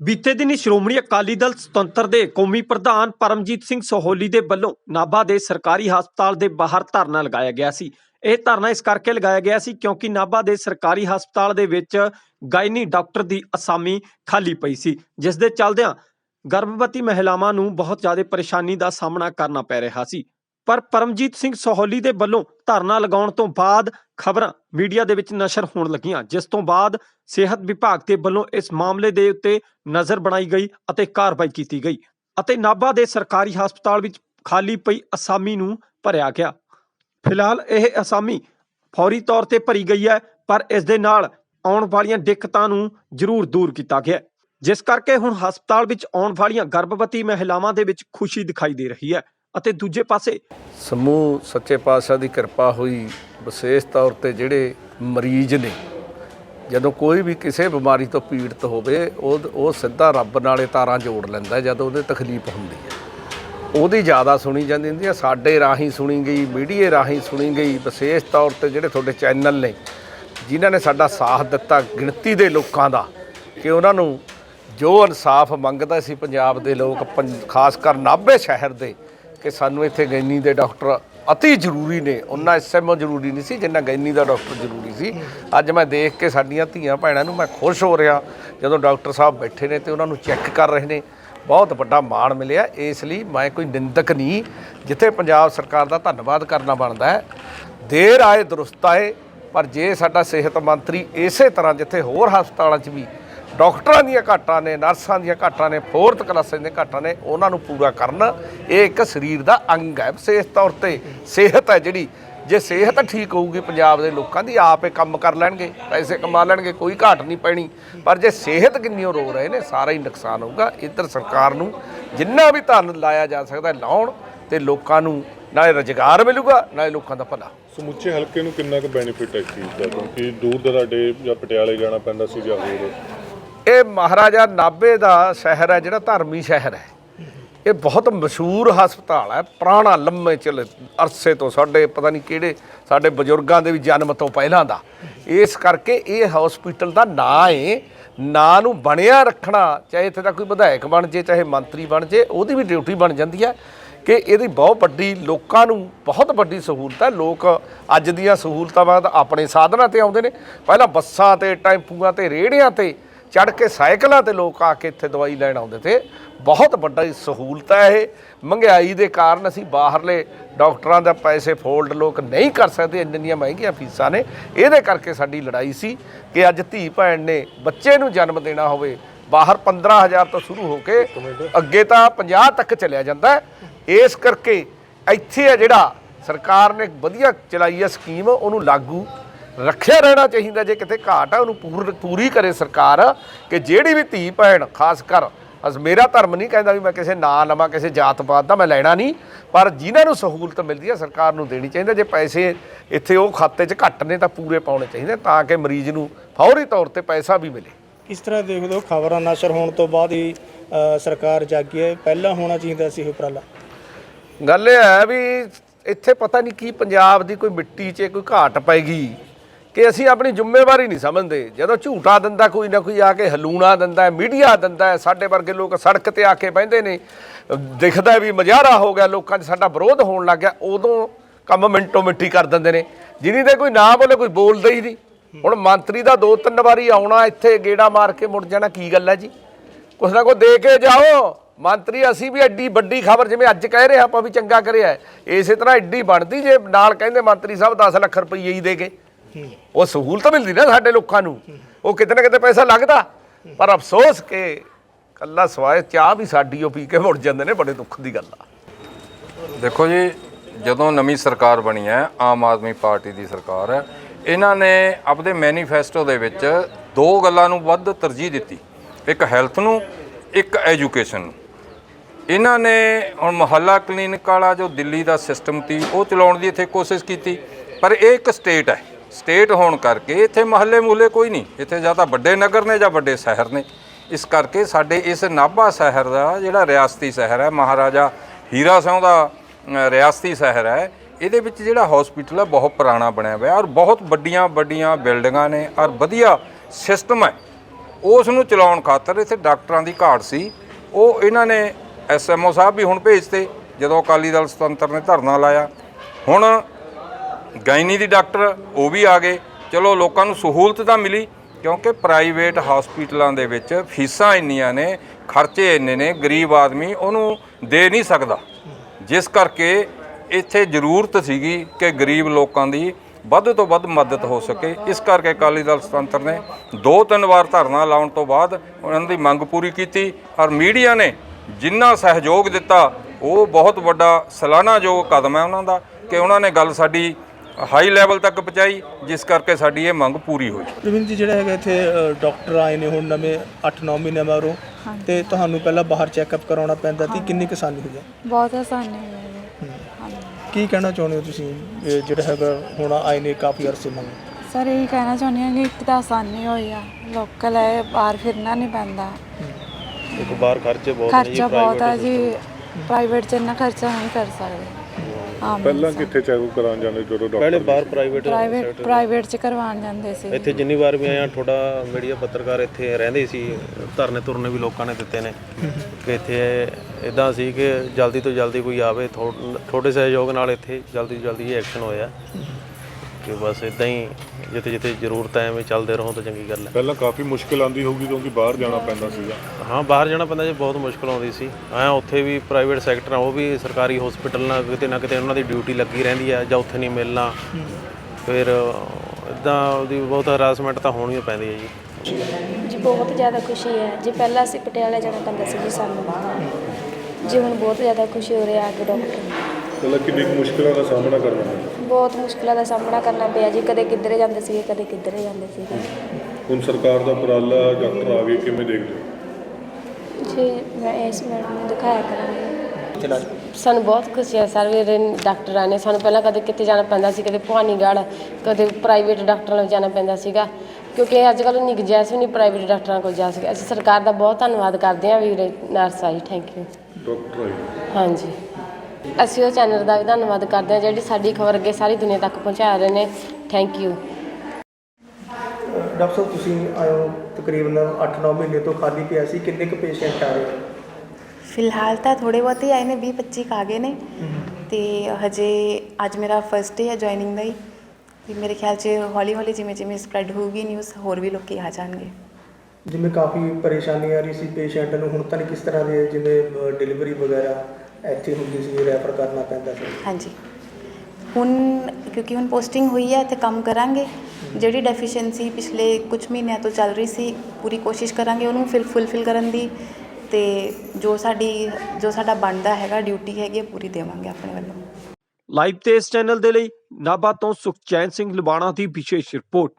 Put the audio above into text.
ਬੀਤੇ ਦਿਨੀ ਸ਼੍ਰੋਮਣੀ ਅਕਾਲੀ ਦਲ ਸੁਤੰਤਰ ਦੇ ਕੌਮੀ ਪ੍ਰਧਾਨ ਪਰਮਜੀਤ ਸਿੰਘ ਸੋਹੋਲੀ ਦੇ ਵੱਲੋਂ ਨਾਭਾ ਦੇ ਸਰਕਾਰੀ ਹਸਪਤਾਲ ਦੇ ਬਾਹਰ ਧਰਨਾ ਲਗਾਇਆ ਗਿਆ ਸੀ। ਇਹ ਧਰਨਾ ਇਸ ਕਰਕੇ ਲਗਾਇਆ ਗਿਆ ਸੀ ਕਿਉਂਕਿ ਨਾਭਾ ਦੇ ਸਰਕਾਰੀ ਹਸਪਤਾਲ ਦੇ ਵਿੱਚ ਗਾਇਨੀ ਡਾਕਟਰ ਦੀ ਅਸਾਮੀ ਖਾਲੀ ਪਈ ਸੀ, ਜਿਸ ਦੇ ਚੱਲਦਿਆਂ ਗਰਭਵਤੀ ਮਹਿਲਾਵਾਂ ਨੂੰ ਬਹੁਤ ਜ਼ਿਆਦਾ ਪਰੇਸ਼ਾਨੀ ਦਾ ਸਾਹਮਣਾ ਕਰਨਾ ਪੈ ਰਿਹਾ ਸੀ। ਪਰ ਪਰਮਜੀਤ ਸਿੰਘ ਸੋਹਲੀ ਦੇ ਵੱਲੋਂ ਧਰਨਾ ਲਗਾਉਣ ਤੋਂ ਬਾਅਦ ਖਬਰਾਂ ਮੀਡੀਆ ਦੇ ਵਿੱਚ ਨਸ਼ਰ ਹੋਣ ਲੱਗੀਆਂ, ਜਿਸ ਤੋਂ ਬਾਅਦ ਸਿਹਤ ਵਿਭਾਗ ਦੇ ਵੱਲੋਂ ਇਸ ਮਾਮਲੇ ਦੇ ਉੱਤੇ ਨਜ਼ਰ ਬਣਾਈ ਗਈ ਅਤੇ ਕਾਰਵਾਈ ਕੀਤੀ ਗਈ ਅਤੇ ਨਾਭਾ ਦੇ ਸਰਕਾਰੀ ਹਸਪਤਾਲ ਵਿੱਚ ਖਾਲੀ ਪਈ ਅਸਾਮੀ ਨੂੰ ਭਰਿਆ ਗਿਆ। ਫਿਲਹਾਲ ਇਹ ਅਸਾਮੀ ਫੌਰੀ ਤੌਰ ਤੇ ਭਰੀ ਗਈ ਹੈ, ਪਰ ਇਸ ਦੇ ਨਾਲ ਆਉਣ ਵਾਲੀਆਂ ਦਿੱਕਤਾਂ ਨੂੰ ਜ਼ਰੂਰ ਦੂਰ ਕੀਤਾ ਗਿਆ ਜਿਸ ਕਰਕੇ ਹੁਣ ਹਸਪਤਾਲ ਵਿੱਚ ਆਉਣ ਵਾਲੀਆਂ ਗਰਭਵਤੀ ਮਹਿਲਾਵਾਂ ਦੇ ਵਿੱਚ ਖੁਸ਼ੀ ਦਿਖਾਈ ਦੇ ਰਹੀ ਹੈ। ਅਤੇ ਦੂਜੇ ਪਾਸੇ ਸਮੂਹ ਸੱਚੇ ਪਾਤਸ਼ਾਹ ਦੀ ਕਿਰਪਾ ਹੋਈ ਵਿਸ਼ੇਸ਼ ਤੌਰ ਤੇ ਜਿਹੜੇ ਮਰੀਜ਼ ਨੇ, ਜਦੋਂ ਕੋਈ ਵੀ ਕਿਸੇ ਬਿਮਾਰੀ ਤੋਂ ਪੀੜਤ ਹੋਵੇ, ਉਹ ਉਹ ਸਿੱਧਾ ਰੱਬ ਨਾਲੇ ਤਾਰਾਂ ਜੋੜ ਲੈਂਦਾ ਹੈ, ਜਦੋਂ ਉਹਦੇ ਤਕਲੀਫ ਹੁੰਦੀ ਹੈ। ਉਹਦੀ ਜ਼ਿਆਦਾ ਸੁਣੀ ਜਾਂਦੀ ਹੁੰਦੀ ਹੈ, ਸਾਡੇ ਰਾਹੀਂ ਸੁਣੀ ਗਈ, ਮੀਡੀਏ ਰਾਹੀਂ ਸੁਣੀ ਗਈ, ਵਿਸ਼ੇਸ਼ ਤੌਰ ਤੇ ਜਿਹੜੇ ਤੁਹਾਡੇ ਚੈਨਲ ਨੇ, ਜਿਨ੍ਹਾਂ ਨੇ ਸਾਡਾ ਸਾਥ ਦਿੱਤਾ ਗਿਣਤੀ ਦੇ ਲੋਕਾਂ ਦਾ, ਕਿ ਉਹਨਾਂ ਨੂੰ ਜੋ ਇਨਸਾਫ ਮੰਗਦਾ ਸੀ ਪੰਜਾਬ ਦੇ ਲੋਕ, ਪੰ- ਖਾਸ ਕਰ ਨਾਭੇ ਸ਼ਹਿਰ ਦੇ ਕਿ ਸਾਨੂੰ ਇੱਥੇ ਗੈਨੀ ਦੇ ਡਾਕਟਰ ਅਤੀ ਜ਼ਰੂਰੀ ਨੇ, ਉਹਨਾਂ ਐਸਐਮਓ ਜ਼ਰੂਰੀ ਨਹੀਂ ਸੀ, ਜਿੰਨਾ ਗੈਨੀ ਦਾ ਡਾਕਟਰ ਜ਼ਰੂਰੀ ਸੀ। ਅੱਜ ਮੈਂ ਦੇਖ ਕੇ ਸਾਡੀਆਂ ਧੀਆਂ ਭੈਣਾਂ ਨੂੰ ਮੈਂ ਖੁਸ਼ ਹੋ ਰਿਹਾ, ਜਦੋਂ ਡਾਕਟਰ ਸਾਹਿਬ ਬੈਠੇ ਨੇ ਤੇ ਉਹਨਾਂ ਨੂੰ ਚੈੱਕ ਕਰ ਰਹੇ ਨੇ। ਬਹੁਤ ਵੱਡਾ ਮਾਣ ਮਿਲਿਆ, ਇਸ ਲਈ ਮੈਂ ਕੋਈ ਨਿੰਦਕ ਨਹੀਂ, ਜਿੱਥੇ ਪੰਜਾਬ ਸਰਕਾਰ ਦਾ ਧੰਨਵਾਦ ਕਰਨਾ ਬਣਦਾ ਹੈ। ਦੇਰ ਆਏ, ਦਰੁਸਤ ਆਏ, ਪਰ ਜੇ ਸਾਡਾ ਸਿਹਤ ਮੰਤਰੀ ਇਸੇ ਤਰ੍ਹਾਂ ਜਿੱਥੇ ਹੋਰ ਹਸਪਤਾਲਾਂ 'ਚ ਵੀ ਡਾਕਟਰਾਂ ਦੀਆਂ ਘਾਟਾਂ ਨੇ, ਨਰਸਾਂ ਦੀਆਂ ਘਾਟਾਂ ਨੇ, ਫੋਰਥ ਕਲਾਸਾਂ ਦੀਆਂ ਘਾਟਾਂ ਨੇ, ਉਹਨਾਂ ਨੂੰ ਪੂਰਾ ਕਰਨ। ਇਹ ਇੱਕ ਸਰੀਰ ਦਾ ਅੰਗ ਹੈ, ਵਿਸ਼ੇਸ਼ ਤੌਰ ਤੇ ਸਿਹਤ ਹੈ ਜਿਹੜੀ। ਜੇ ਸਿਹਤ ਠੀਕ ਹੋਊਗੀ ਪੰਜਾਬ ਦੇ ਲੋਕਾਂ ਦੀ, ਆਪੇ ਕੰਮ ਕਰ ਲੈਣਗੇ, ਪੈਸੇ ਕਮਾ ਲੈਣਗੇ, ਕੋਈ ਘਾਟ ਨਹੀਂ ਪੈਣੀ। ਪਰ ਜੇ ਸਿਹਤ ਕਿੰਨੀ ਉਹ ਰੋ ਰਹੇ ਨੇ, ਸਾਰਾ ਹੀ ਨੁਕਸਾਨ ਹੋਊਗਾ। ਇੱਧਰ ਸਰਕਾਰ ਨੂੰ ਜਿੰਨਾ ਵੀ ਧਨ ਲਾਇਆ ਜਾ ਸਕਦਾ, ਲਾਉਣ ਤੇ ਲੋਕਾਂ ਨੂੰ ਨਾਲੇ ਰੁਜ਼ਗਾਰ ਮਿਲੂਗਾ, ਨਾਲੇ ਲੋਕਾਂ ਦਾ ਭਲਾ। ਸਮੁੱਚੇ ਹਲਕੇ ਨੂੰ ਕਿੰਨਾ ਕੁ ਬੈਨੀਫਿਟ ਹੈ ਇਸ ਚੀਜ਼ ਦਾ? ਕਿਉਂਕਿ ਦੂਰ ਦਰਾਡੇ ਜਾਂ ਪਟਿਆਲੇ ਜਾਣਾ ਪੈਂਦਾ ਸੀ ਜਾਂ ਹੋਰ। ਇਹ ਮਹਾਰਾਜਾ ਨਾਭੇ ਦਾ ਸ਼ਹਿਰ ਹੈ, ਜਿਹੜਾ ਧਰਮੀ ਸ਼ਹਿਰ ਹੈ। ਇਹ ਬਹੁਤ ਮਸ਼ਹੂਰ ਹਸਪਤਾਲ ਹੈ। ਪੁਰਾਣਾ ਲੰਮੇ ਚਲੇ ਅਰਸੇ ਤੋਂ ਸਾਡੇ, ਪਤਾ ਨਹੀਂ ਕਿਹੜੇ ਸਾਡੇ ਬਜ਼ੁਰਗਾਂ ਦੇ ਵੀ ਜਨਮ ਤੋਂ ਪਹਿਲਾਂ ਦਾ। ਇਸ ਕਰਕੇ ਇਹ ਹਸਪੀਟਲ ਦਾ ਨਾਂ ਹੈ ਨਾਂ ਨੂੰ ਬਣਿਆ ਰੱਖਣਾ, ਚਾਹੇ ਇੱਥੇ ਦਾ ਕੋਈ ਵਿਧਾਇਕ ਬਣ ਜੇ, ਚਾਹੇ ਮੰਤਰੀ ਬਣ ਜੇ, ਉਹਦੀ ਵੀ ਡਿਊਟੀ ਬਣ ਜਾਂਦੀ ਹੈ ਕਿ ਇਹਦੀ ਬਹੁਤ ਵੱਡੀ, ਲੋਕਾਂ ਨੂੰ ਬਹੁਤ ਵੱਡੀ ਸਹੂਲਤ ਹੈ। ਲੋਕ ਅੱਜ ਦੀਆਂ ਸਹੂਲਤਾਂ ਬਾਅਦ ਆਪਣੇ ਸਾਧਨਾਂ ਤੇ ਆਉਂਦੇ ਨੇ। ਪਹਿਲਾਂ ਬੱਸਾਂ ਤੇ, ਟੈਂਪੂਆਂ ਤੇ, ਰੇਹੜੀਆਂ ਤੇ ਚੜ ਕੇ ਸਾਈਕਲਾਂ ਤੇ ਲੋਕ ਆ ਕੇ ਇੱਥੇ ਦਵਾਈ ਲੈਣ ਆਉਂਦੇ ਤੇ ਬਹੁਤ ਵੱਡਾ ਹੀ ਸਹੂਲਤ ਹੈ ਇਹ। ਮਹਿੰਗਾਈ ਦੇ ਕਾਰਨ ਅਸੀਂ ਬਾਹਰਲੇ ਡਾਕਟਰਾਂ ਦਾ ਪੈਸੇ ਫੋਲਡ ਲੋਕ ਨਹੀਂ ਕਰ ਸਕਦੇ ਇੰਨੀਆਂ ਮਹਿੰਗੀਆਂ ਫੀਸਾਂ ਨੇ। ਇਹਦੇ ਕਰਕੇ ਸਾਡੀ ਲੜਾਈ ਸੀ ਕਿ ਅੱਜ ਧੀ ਭੈਣ ਨੇ ਬੱਚੇ ਨੂੰ ਜਨਮ ਦੇਣਾ ਹੋਵੇ ਬਾਹਰ 15000 ਤੋਂ ਸ਼ੁਰੂ ਹੋ ਕੇ ਅੱਗੇ ਤਾਂ 50 ਤੱਕ ਚਲਿਆ ਜਾਂਦਾ ਇਸ ਕਰਕੇ ਇੱਥੇ ਹੈ ਜਿਹੜਾ ਸਰਕਾਰ ਨੇ ਵਧੀਆ ਚਲਾਈ ਹੈ ਸਕੀਮ ਉਹਨੂੰ ਲਾਗੂ ਰੱਖਿਆ ਰਹਿਣਾ ਚਾਹੀਦਾ ਜੇ ਕਿਤੇ ਘਾਟ ਹੈ ਉਹਨੂੰ ਪੂਰ- ਪੂਰੀ ਕਰੇ ਸਰਕਾਰ ਕਿ ਜਿਹੜੀ ਵੀ ਧੀ ਭੈਣ ਖਾਸ ਕਰ ਅਸ ਮੇਰਾ ਧਰਮ ਨਹੀਂ ਕਹਿੰਦਾ ਵੀ ਮੈਂ ਕਿਸੇ ਨਾਂ ਲਵਾਂ ਕਿਸੇ ਜਾਤ ਪਾਤ ਦਾ ਮੈਂ ਲੈਣਾ ਨਹੀਂ ਪਰ ਜਿਨ੍ਹਾਂ ਨੂੰ ਸਹੂਲਤ ਮਿਲਦੀ ਹੈ ਸਰਕਾਰ ਨੂੰ ਦੇਣੀ ਚਾਹੀਦੀ ਜੇ ਪੈਸੇ ਇੱਥੇ ਉਹ ਖਾਤੇ 'ਚ ਘੱਟ ਨੇ ਤਾਂ ਪੂਰੇ ਪਾਉਣੇ ਚਾਹੀਦੇ ਤਾਂ ਕਿ ਮਰੀਜ਼ ਨੂੰ ਫੌਰੀ ਤੌਰ ਤੇ ਪੈਸਾ ਵੀ ਮਿਲੇ। ਕਿਸ ਤਰ੍ਹਾਂ ਦੇਖਦੇ ਹੋ ਖਬਰਾਂ ਨਸ਼ਰ ਹੋਣ ਤੋਂ ਬਾਅਦ ਹੀ ਸਰਕਾਰ ਜਾਗੀ ਹੈ। ਪਹਿਲਾਂ ਹੋਣਾ ਚਾਹੀਦਾ ਸੀ ਇਹ ਉਪਰਾਲਾ। ਗੱਲ ਇਹ ਹੈ ਵੀ ਇੱਥੇ ਪਤਾ ਨਹੀਂ ਕੀ ਪੰਜਾਬ ਦੀ ਕੋਈ ਮਿੱਟੀ 'ਚ ਕੋਈ ਘਾਟ ਪੈਗੀ ਕਿ ਅਸੀਂ ਆਪਣੀ ਜ਼ਿੰਮੇਵਾਰੀ ਨਹੀਂ ਸਮਝਦੇ। ਜਦੋਂ ਝੂਠਾ ਦਿੰਦਾ ਕੋਈ ਨਾ ਕੋਈ ਆ ਕੇ ਹਲੂਣਾ ਦਿੰਦਾ ਹੈ, ਮੀਡੀਆ ਦਿੰਦਾ ਹੈ, ਸਾਡੇ ਵਰਗੇ ਲੋਕ ਸੜਕ ਤੇ ਆ ਕੇ ਬਹਿੰਦੇ ਨੇ, ਦਿਖਦਾ ਵੀ ਮਜ਼ਾਰਾ ਹੋ ਗਿਆ, ਲੋਕਾਂ 'ਚ ਸਾਡਾ ਵਿਰੋਧ ਹੋਣ ਲੱਗ ਗਿਆ, ਉਦੋਂ ਕੰਮ ਮਿੰਟੋ ਮਿੱਟੀ ਕਰ ਦਿੰਦੇ ਨੇ। ਜਿਹਦੀ ਤੇ ਕੋਈ ਨਾ ਬੋਲੇ, ਕੋਈ ਬੋਲਦਾ ਹੀ ਨਹੀਂ। ਹੁਣ ਮੰਤਰੀ ਦਾ ਦੋ ਤਿੰਨ ਵਾਰੀ ਆਉਣਾ, ਇੱਥੇ ਗੇੜਾ ਮਾਰ ਕੇ ਮੁੜ ਜਾਣਾ, ਕੀ ਗੱਲ ਹੈ ਜੀ? ਕੁਛ ਨਾ ਕੁਛ ਦੇ ਕੇ ਜਾਓ। ਮੰਤਰੀ, ਅਸੀਂ ਵੀ ਐਡੀ ਵੱਡੀ ਖਬਰ, ਜਿਵੇਂ ਅੱਜ ਕਹਿ ਰਹੇ ਆਪਾਂ ਵੀ ਚੰਗਾ ਕਰਿਆ ਇਸੇ ਤਰ੍ਹਾਂ ਐਡੀ ਬਣਦੀ ਜੇ, ਨਾਲ ਕਹਿੰਦੇ ਮੰਤਰੀ ਸਾਹਿਬ 10 ਲੱਖ ਰੁਪਏ ਹੀ ਦੇ ਕੇ। ਉਹ ਸਹੂਲਤ ਮਿਲਦੀ ਨਾ ਸਾਡੇ ਲੋਕਾਂ ਨੂੰ। ਉਹ ਕਿਤੇ ਨਾ ਕਿਤੇ ਪੈਸਾ ਲੱਗਦਾ। ਪਰ ਅਫਸੋਸ ਕਿ ਕੱਲਾ ਸਵਾਏ ਚਾਹ ਵੀ ਸਾਡੀ ਉਹ ਪੀ ਕੇ ਮੁੜ ਜਾਂਦੇ ਨੇ ਬੜੇ ਦੁੱਖ ਦੀ ਗੱਲ ਆ। ਦੇਖੋ ਜੀ ਜਦੋਂ ਨਵੀਂ ਸਰਕਾਰ ਬਣੀ ਹੈ ਆਮ ਆਦਮੀ ਪਾਰਟੀ ਦੀ ਸਰਕਾਰ ਹੈ ਇਹਨਾਂ ਨੇ ਆਪਦੇ ਮੈਨੀਫੈਸਟੋ ਦੇ ਵਿੱਚ ਦੋ ਗੱਲਾਂ ਨੂੰ ਵੱਧ ਤਰਜੀਹ ਦਿੱਤੀ। ਇੱਕ ਹੈਲਥ ਨੂੰ ਇੱਕ ਐਜੂਕੇਸ਼ਨ ਨੂੰ। ਇਹਨਾਂ ਨੇ ਹੁਣ ਮੁਹੱਲਾ ਕਲੀਨਿਕ ਵਾਲਾ ਜੋ ਦਿੱਲੀ ਦਾ ਸਿਸਟਮ ਸੀ ਉਹ ਚਲਾਉਣ ਦੀ ਇੱਥੇ ਕੋਸ਼ਿਸ਼ ਕੀਤੀ। ਪਰ ਇਹ ਇੱਕ ਸਟੇਟ ਹੈ। ਸਟੇਟ ਹੋਣ ਕਰਕੇ ਇੱਥੇ ਮੁਹੱਲੇ ਮੁਹੱਲੇ ਕੋਈ ਨਹੀਂ। ਇੱਥੇ ਜਾਂ ਤਾਂ ਵੱਡੇ ਨਗਰ ਨੇ ਜਾਂ ਵੱਡੇ ਸ਼ਹਿਰ ਨੇ। ਇਸ ਕਰਕੇ ਸਾਡੇ ਇਸ ਨਾਭਾ ਸ਼ਹਿਰ ਦਾ ਜਿਹੜਾ ਰਿਆਸਤੀ ਸ਼ਹਿਰ ਹੈ, ਮਹਾਰਾਜਾ ਹੀਰਾ ਸਿੰਘ ਦਾ ਰਿਆਸਤੀ ਸ਼ਹਿਰ ਹੈ, ਇਹਦੇ ਵਿੱਚ ਜਿਹੜਾ ਹਸਪੀਟਲ ਹੈ, ਬਹੁਤ ਪੁਰਾਣਾ ਬਣਿਆ ਹੋਇਆ ਔਰ ਬਹੁਤ ਵੱਡੀਆਂ ਵੱਡੀਆਂ ਬਿਲਡਿੰਗਾਂ ਨੇ ਔਰ ਵਧੀਆ ਸਿਸਟਮ ਹੈ। ਉਸ ਨੂੰ ਚਲਾਉਣ ਖਾਤਰ ਇੱਥੇ ਡਾਕਟਰਾਂ ਦੀ ਘਾਟ ਸੀ। ਉਹ ਇਹਨਾਂ ਨੇ ਐਸਐਮਓ ਸਾਹਿਬ ਵੀ ਹੁਣ ਭੇਜਤੇ। ਜਦੋਂ ਅਕਾਲੀ ਦਲ ਸੁਤੰਤਰ ਨੇ ਧਰਨਾ ਲਾਇਆ। ਹੁਣ ਗਾਇਨੀ ਦੀ ਡਾਕਟਰ, ਉਹ ਵੀ ਆ ਗਏ। ਚਲੋ, ਲੋਕਾਂ ਨੂੰ ਸਹੂਲਤ ਤਾਂ ਮਿਲੀ, ਕਿਉਂਕਿ ਪ੍ਰਾਈਵੇਟ ਹਸਪੀਟਲਾਂ ਦੇ ਵਿੱਚ ਫੀਸਾਂ ਇੰਨੀਆਂ ਨੇ, ਖਰਚੇ ਇੰਨੇ ਨੇ, ਗਰੀਬ ਆਦਮੀ ਉਹਨੂੰ ਦੇ ਨਹੀਂ ਸਕਦਾ। ਜਿਸ ਕਰਕੇ ਇੱਥੇ ਜ਼ਰੂਰਤ ਸੀਗੀ ਕਿ ਗਰੀਬ ਲੋਕਾਂ ਦੀ ਵੱਧ ਤੋਂ ਵੱਧ ਮਦਦ ਹੋ ਸਕੇ। ਇਸ ਕਰਕੇ ਅਕਾਲੀ ਦਲ ਸੁਤੰਤਰ ਨੇ ਦੋ ਤਿੰਨ ਵਾਰ ਧਰਨਾ ਲਾਉਣ ਤੋਂ ਬਾਅਦ ਉਹਨਾਂ ਦੀ ਮੰਗ ਪੂਰੀ ਕੀਤੀ ਔਰ ਮੀਡੀਆ ਨੇ ਜਿੰਨਾ ਸਹਿਯੋਗ ਦਿੱਤਾ, ਉਹ ਬਹੁਤ ਵੱਡਾ ਸਲਾਨਾਯੋਗ ਕਦਮ ਹੈ ਉਹਨਾਂ ਦਾ ਕਿ ਉਹਨਾਂ ਨੇ ਗੱਲ ਸਾਡੀ ਹਾਈ ਲੈਵਲ ਤੱਕ ਪਹੁੰਚਾਈ ਜਿਸ ਕਰਕੇ ਸਾਡੀ ਇਹ ਮੰਗ ਪੂਰੀ ਹੋਈ। ਪ੍ਰਵੀਨ ਜੀ ਜਿਹੜਾ ਹੈਗਾ ਇੱਥੇ ਡਾਕਟਰ ਆਏ ਨੇ ਹੁਣ ਨਵੇਂ 8-9 ਮਹੀਨੇ ਮਗਰੋਂ ਤੇ ਤੁਹਾਨੂੰ ਪਹਿਲਾਂ ਬਾਹਰ ਚੈੱਕਅਪ ਕਰਾਉਣਾ ਪੈਂਦਾ ਸੀ ਕਿੰਨੀ ਕਿਸਾਨੀ ਹੋਈ ਹੈ? ਬਹੁਤ ਆਸਾਨੀ ਹੋਈ ਹੈ ਕੀ ਕਹਿਣਾ ਚਾਹੁੰਦੇ ਹੋ ਤੁਸੀਂ ਇਹ ਜਿਹੜਾ ਹੈਗਾ ਹੁਣ ਆਏ ਨੇ ਕਾਫੀ ਅਰਸੇ ਮੰਗ? ਸਰ ਇਹ ਕਹਿਣਾ ਚਾਹੁੰਦੀ ਹਾਂ ਕਿ ਇੱਕ ਤਾਂ ਆਸਾਨੀ ਹੋਈ ਆ ਲੋਕਲ ਹੈ ਬਾਹਰ ਫਿਰਨਾ ਨਹੀਂ ਪੈਂਦਾ। ਇੱਕ ਬਾਹਰ ਖਰਚੇ ਬਹੁਤ ਨੇ ਜੀ ਖਰਚਾ ਬਹੁਤ ਆ ਜੀ ਪ੍ਰਾਈਵੇਟ 'ਚ ਇੰਨਾ ਖਰਚਾ ਨਹੀਂ ਕਰ ਸਕਦੇ। ਆਮ ਪਹਿਲਾਂ ਕਿੱਥੇ ਚੈੱਕ ਕਰਾਉਣ ਜਾਂਦੇ ਜਦੋਂ ਪਹਿਲੇ ਡਾਕਟਰ ਬਾਹਰ ਪ੍ਰਾਈਵੇਟ ਪ੍ਰਾਈਵੇਟ ਪ੍ਰਾਈਵੇਟ 'ਚ। ਕਰਵਾਉਣ ਜਾਂਦੇ ਸੀ। ਇੱਥੇ ਜਿੰਨੀ ਵਾਰ ਵੀ ਆਇਆ ਥੋੜਾ ਮੀਡੀਆ ਪੱਤਰਕਾਰ ਇੱਥੇ ਰਹਿੰਦੇ ਸੀ ਧਰਨੇ ਤੁਰਨੇ ਵੀ ਲੋਕਾਂ ਨੇ ਦਿੱਤੇ ਨੇ। ਕਿ ਇੱਥੇ ਇਦਾਂ ਸੀ ਕਿ ਜਲਦੀ ਤੋਂ ਜਲਦੀ ਕੋਈ ਆਵੇ ਥੋੜੇ ਸਹਿਯੋਗ ਨਾਲ ਇੱਥੇ ਜਲਦੀ ਤੋਂ ਜਲਦੀ ਇਹ ਐਕਸ਼ਨ ਹੋਇਆ। ਕਿ ਬਸ ਇਦਾਂ ਹੀ ਜਿੱਥੇ ਜਿੱਥੇ ਜ਼ਰੂਰਤ ਹੈ ਐਵੇਂ ਚੱਲਦੇ ਰਹੋ ਤਾਂ ਚੰਗੀ ਗੱਲ ਹੈ। ਪਹਿਲਾਂ ਕਾਫੀ ਮੁਸ਼ਕਲ ਆਉਂਦੀ ਹੋਊਗੀ ਕਿਉਂਕਿ ਬਾਹਰ ਜਾਣਾ ਪੈਂਦਾ ਸੀਗਾ। ਹਾਂ ਬਾਹਰ ਜਾਣਾ ਪੈਂਦਾ ਜੀ ਬਹੁਤ ਮੁਸ਼ਕਲ ਆਉਂਦੀ ਸੀ। ਐ ਉੱਥੇ ਵੀ ਪ੍ਰਾਈਵੇਟ ਸੈਕਟਰ ਆ ਉਹ ਵੀ ਸਰਕਾਰੀ ਹਸਪੀਟਲ ਨਾਲ ਕਿਤੇ ਨਾ ਕਿਤੇ ਉਹਨਾਂ ਦੀ ਡਿਊਟੀ ਲੱਗੀ ਰਹਿੰਦੀ ਆ ਜਾਂ ਉੱਥੇ ਨਹੀਂ ਮਿਲਣਾ। ਫਿਰ ਇਦਾਂ ਉਹਦੀ ਬਹੁਤ ਹਰਾਸਮੈਂਟ ਤਾਂ ਹੋਣੀ ਪੈਂਦੀ ਹੈ ਜੀ। ਜੀ ਬਹੁਤ ਜ਼ਿਆਦਾ ਖੁਸ਼ੀ ਹੈ। ਜੀ ਪਹਿਲਾਂ ਅਸੀਂ ਪਟਿਆਲਾ ਜਾਣਾ ਪੈਂਦਾ ਸੀ ਜੀ ਸਾਨੂੰ। ਜੀ ਹੁਣ ਬਹੁਤ ਜ਼ਿਆਦਾ ਖੁਸ਼ੀ ਹੋ ਰਹੀ ਹੈ ਆ ਕੇ ਡਾਕਟਰ ਪਹਿਲਾਂ ਕਿੰਨੀ ਕੁ ਮੁਸ਼ਕਲਾਂ ਦਾ ਸਾਹਮਣਾ ਕਰਨਾ ਪੈਂਦਾ ਬਹੁਤ ਮੁਸ਼ਕਲਾਂ ਦਾ ਸਾਹਮਣਾ ਕਰਨਾ ਪਿਆ ਜੀ ਕਦੇ ਕਿੱਧਰੇ ਜਾਂਦੇ ਸੀਗੇ ਕਦੇ ਕਿੱਧਰੇ ਜਾਂਦੇ ਸੀਗੇ। ਹੁਣ ਸਰਕਾਰ ਦਾ ਉਪਰਾਲਾ ਡਾਕਟਰ ਆ ਗਏ ਕਿਵੇਂ ਦੇਖਦੇ? ਹੋ ਜੀ ਮੈਂ ਇਸ ਮੈਡਮ ਨੂੰ ਦਿਖਾਇਆ ਕਰਾਂਗੀ। ਸਾਨੂੰ ਬਹੁਤ ਖੁਸ਼ੀ ਹੈ ਸਰ ਵੀ ਡਾਕਟਰ ਆਏ ਨੇ ਸਾਨੂੰ ਪਹਿਲਾਂ ਕਦੇ ਕਿੱਥੇ ਜਾਣਾ ਪੈਂਦਾ ਸੀ ਕਦੇ ਭਵਾਨੀਗੜ੍ਹ ਕਦੇ ਪ੍ਰਾਈਵੇਟ ਡਾਕਟਰਾਂ ਕੋਲ ਜਾਣਾ ਪੈਂਦਾ ਸੀਗਾ ਕਿਉਂਕਿ ਅੱਜ ਕੱਲ੍ਹ ਨਿਕ ਜੈਸ ਵੀ ਨਹੀਂ ਪ੍ਰਾਈਵੇਟ ਡਾਕਟਰਾਂ ਕੋਲ ਜਾ ਸਕੇ। ਅਸੀਂ ਸਰਕਾਰ ਦਾ ਬਹੁਤ ਧੰਨਵਾਦ ਕਰਦੇ ਹਾਂ ਵੀਰ ਨਰਸ ਆਈ ਥੈਂਕ ਯੂ ਡਾਕਟਰ ਆਏ ਹਾਂਜੀ। ਅਸੀਂ ਉਹ ਚੈਨਲ ਦਾ ਵੀ ਧੰਨਵਾਦ ਕਰਦੇ ਹਾਂ ਜਿਹੜੀ ਸਾਡੀ ਖਬਰ ਅੱਗੇ ਸਾਰੀ ਦੁਨੀਆ ਤੱਕ ਪਹੁੰਚਾ ਰਹੇ ਨੇ। ਥੈਂਕ ਯੂ ਡਾਕਟਰ ਸਾਹਿਬ ਤੁਸੀਂ ਹੋ ਤਕਰੀਬਨ 8-9 ਮਹੀਨੇ ਤੋਂ ਖਾਲੀ ਪਿਆ ਸੀ। ਕਿੰਨੇ ਕੁ ਪੇਸ਼ੈਂਟ ਆ ਰਹੇ? ਫਿਲਹਾਲ ਤਾਂ ਥੋੜੇ ਬਹੁਤ ਹੀ ਆਏ ਨੇ 20 25 ਆ ਗਏ ਨੇ। ਤੇ ਹਜੇ ਅੱਜ ਮੇਰਾ ਫਰਸਟ ਡੇ ਹੈ ਜੁਆਇਨਿੰਗ ਦਾ ਹੀ। ਤੇ ਮੇਰੇ ਖਿਆਲ 'ਚ ਹੌਲੀ ਹੌਲੀ ਜਿਵੇਂ ਜਿਵੇਂ ਸਪਰੈਡ ਹੋਊਗੀ ਨਿਊਜ਼ ਹੋਰ ਵੀ ਲੋਕੀ ਆ ਜਾਣਗੇ। ਜਿਵੇਂ ਕਾਫੀ ਪਰੇਸ਼ਾਨੀ ਆ ਰਹੀ ਸੀ ਪੇਸ਼ੈਂਟ ਨੂੰ ਹੁਣ ਤਾਂ ਨਹੀਂ ਕਿਸ ਤਰ੍ਹਾਂ ਦੇ ਜਿਵੇਂ ਡਿਲੀਵਰੀ ਵਗੈਰਾ ਇੱਥੇ ਹੁੰਦੀ ਸੀ ਰੈਫਰ ਕਰਨਾ ਪੈਂਦਾ ਸੀ। ਹਾਂਜੀ। ਹੁਣ ਕਿਉਂਕਿ ਹੁਣ ਪੋਸਟਿੰਗ ਹੋਈ ਹੈ ਤੇ ਕੰਮ ਕਰਾਂਗੇ। ਜਿਹੜੀ ਡੈਫੀਸ਼ੀਐਂਸੀ ਪਿਛਲੇ ਕੁਝ ਮਹੀਨਿਆਂ ਤੋਂ ਚੱਲ ਰਹੀ ਸੀ ਪੂਰੀ ਕੋਸ਼ਿਸ਼ ਕਰਾਂਗੇ ਉਹਨੂੰ ਫਿਲ ਫੁੱਲਫਿਲ ਕਰਨ ਦੀ। ਤੇ ਜੋ ਸਾਡੀ ਜੋ ਸਾਡਾ ਬਣਦਾ ਹੈਗਾ ਡਿਊਟੀ ਹੈਗੀ ਹੈ, ਪੂਰੀ ਦੇਵਾਂਗੇ ਆਪਣੇ ਵੱਲੋਂ। ਲਾਈਵ ਤੇ ਇਸ ਚੈਨਲ ਦੇ ਲਈ ਨਾਭਾ ਤੋਂ ਸੁਖਚੈਨ ਸਿੰਘ ਲੁਬਾਣਾ ਦੀ ਵਿਸ਼ੇਸ਼ ਰਿਪੋਰਟ